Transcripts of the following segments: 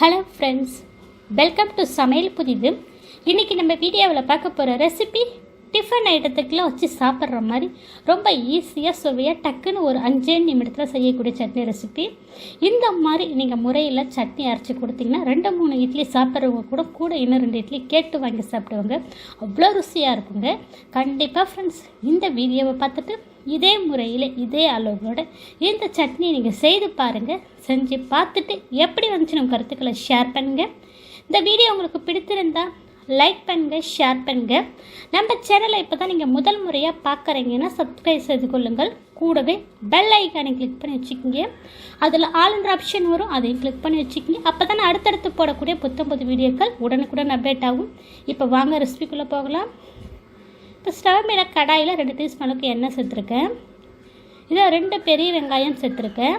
Hello friends welcome to சமையல் புதிது. இன்றைக்கி நம்ம வீடியோவில் பார்க்க போகிற ரெசிபி டிஃபன் ஐட்டத்துக்குலாம் வச்சு சாப்பிட்ற மாதிரி ரொம்ப ஈஸியாக சுவையாக டக்குன்னு ஒரு அஞ்சே நிமிடத்தில் செய்யக்கூடிய சட்னி ரெசிபி இந்த மாதிரி நீங்கள் முறையில் சட்னி அரைச்சி கொடுத்தீங்கன்னா ரெண்டு மூணு இட்லி சாப்பிட்றவங்க கூட கூட இன்னும் ரெண்டு இட்லி கேட்டு வாங்கி சாப்பிடுவாங்க. அவ்வளோ ருசியாக இருக்குங்க. கண்டிப்பாக ஃப்ரெண்ட்ஸ் இந்த வீடியோவை பார்த்துட்டு இதே முறையில் இதே அளவோட இந்த சட்னி நீங்கள் செய்து பாருங்கள் செஞ்சு பார்த்துட்டு எப்படி வந்துச்சு நம்ம கருத்துக்களை ஷேர் பண்ணுங்கள் இந்த வீடியோ உங்களுக்கு பிடித்திருந்தா லைக் பண்ணுங்க ஷேர் பண்ணுங்க. நம்ம சேனலை இப்போ தான் நீங்கள் முதல் முறையாக பார்க்குறீங்கன்னா சப்ஸ்கிரைப் செய்து கொள்ளுங்கள். கூடவே பெல் ஐக்கானை கிளிக் பண்ணி வச்சுக்கிங்க. அதில் ஆளுன்ற ஆப்ஷன் வரும் அதையும் கிளிக் பண்ணி வச்சுக்கிங்க. அப்போ தான் அடுத்தடுத்து போடக்கூடிய புத்தம் புது வீடியோக்கள் உடனுக்குடன் அப்டேட் ஆகும். இப்போ வாங்க ரெசிபிக்குள்ளே போகலாம். இப்போ ஸ்டவ் மேலே கடாயில் ரெண்டு டீஸ்பூன் அளவுக்கு எண்ணெய் சேர்த்துருக்கேன். இதில் ரெண்டு பெரிய வெங்காயம் சேர்த்துருக்கேன்.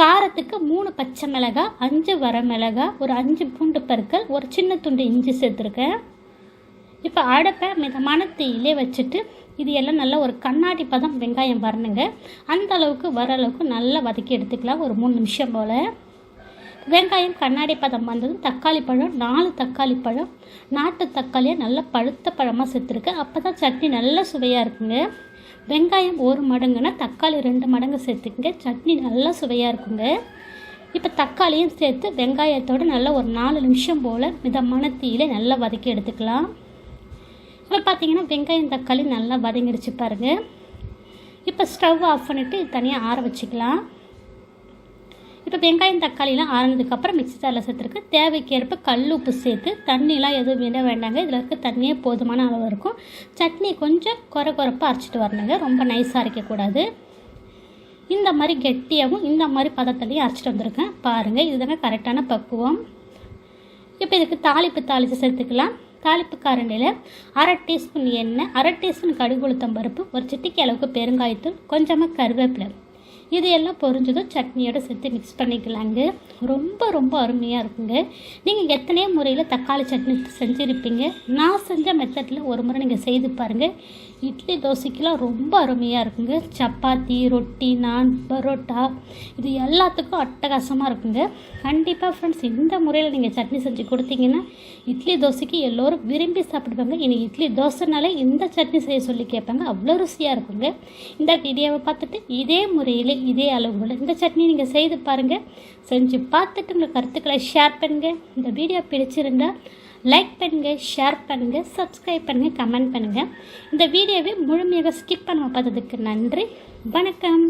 காரத்துக்கு மூணு பச்சை மிளகாய் அஞ்சு வர மிளகாய் ஒரு அஞ்சு பூண்டு பற்கள் ஒரு சின்ன துண்டு இஞ்சி சேர்த்துருக்கேன். இப்போ அடுப்பை மிதமான தீயிலே வச்சுட்டு இது எல்லாம் நல்லா ஒரு கண்ணாடி பதம் வெங்காயம் வரணுங்க. அந்த அளவுக்கு வர அளவுக்கு நல்லா வதக்கி எடுத்துக்கலாம் ஒரு மூணு நிமிஷம் போல். வெங்காயம் கண்ணாடி பதம் வந்ததும் தக்காளி பழம் நாலு தக்காளி பழம் நாட்டு தக்காளியை நல்லா பழுத்த பழமாக சேர்த்துருக்கேன். அப்போ தான் சட்னி நல்லா சுவையாக இருக்குங்க. வெங்காயம் ஒரு மடங்குனா தக்காளி ரெண்டு மடங்கு சேர்த்துக்குங்க. சட்னி நல்லா சுவையாக இருக்குங்க. இப்போ தக்காளியும் சேர்த்து வெங்காயத்தோடு நல்லா ஒரு நாலு நிமிஷம் போல் மிதமான தீயில நல்லா வதக்கி எடுத்துக்கலாம். இப்போ பார்த்தீங்கன்னா வெங்காயம் தக்காளி நல்லா வதங்கிடுச்சு பாருங்கள் இப்போ ஸ்டவ் ஆஃப் பண்ணிவிட்டு தனியாக ஆற வச்சுக்கலாம். இப்போ வெங்காயம் தக்காளிலாம் ஆறினதுக்கப்புறம் மிக்சி ஜாரில் சேர்த்துருக்கு. தேவைக்கேற்ப கல் உப்பு சேர்த்து தண்ணிலாம் எதுவும் விட வேண்டாங்க. இதில் இருக்க தண்ணியே போதுமான அளவு இருக்கும். சட்னி கொஞ்சம் குறை குறைப்பாக அரைச்சிட்டு வரணுங்க. ரொம்ப நைஸாக அரைக்கக்கூடாது. இந்த மாதிரி கெட்டியாகவும் இந்த மாதிரி பதத்துலையும் அரைச்சிட்டு வந்திருக்கேன். பாருங்கள் இதுதாங்க கரெக்டான பக்குவம். இப்போ இதுக்கு தாளிப்பு தாளித்து சேர்த்துக்கலாம். தாளிப்பு காரணியில் அரை டீஸ்பூன் எண்ணெய் அரை டீஸ்பூன் கடுகு உளுத்தம் பருப்பு ஒரு சிட்டிக்கு அளவுக்கு பெருங்காயத்தூள் கொஞ்சமாக கருவேப்பிலை. இது எல்லாம் பொரிஞ்சதும் சேர்த்து மிக்ஸ் பண்ணிக்கலாங்க. ரொம்ப ரொம்ப அருமையாக இருக்குங்க. நீங்கள் எத்தனையோ முறையில் தக்காளி சட்னி செஞ்சுருப்பீங்க. நான் செஞ்ச மெத்தடில் ஒரு முறை நீங்கள் செய்து பாருங்கள் இட்லி தோசைக்கெலாம் ரொம்ப அருமையாக இருக்குங்க. சப்பாத்தி ரொட்டி நான் பரோட்டா இது எல்லாத்துக்கும் அட்டகாசமாக இருக்குங்க. கண்டிப்பாக ஃப்ரெண்ட்ஸ் இந்த முறையில் நீங்கள் சட்னி செஞ்சு கொடுத்தீங்கன்னா இட்லி தோசைக்கு எல்லோரும் விரும்பி சாப்பிடுவாங்க. இனி இட்லி தோசைனாலே இந்த சட்னி செய்ய சொல்லி கேட்பாங்க. அவ்வளோ ருசியாக இருக்குங்க. இந்த வீடியோவை பார்த்துட்டு இதே முறையில் இதே அளவுகள் இந்த சட்னி நீங்கள் செய்து பாருங்கள் செஞ்சு பார்த்துட்டு உங்கள் கருத்துக்களை ஷேர் பண்ணுங்கள் இந்த வீடியோ பிடிச்சிருந்தால் லைக் பண்ணுங்கள் ஷேர் பண்ணுங்கள் சப்ஸ்கிரைப் பண்ணுங்கள் கமெண்ட் பண்ணுங்கள் இந்த வீடியோவை முழுமையாக ஸ்கிப் பண்ண பார்த்ததுக்கு நன்றி. வணக்கம்.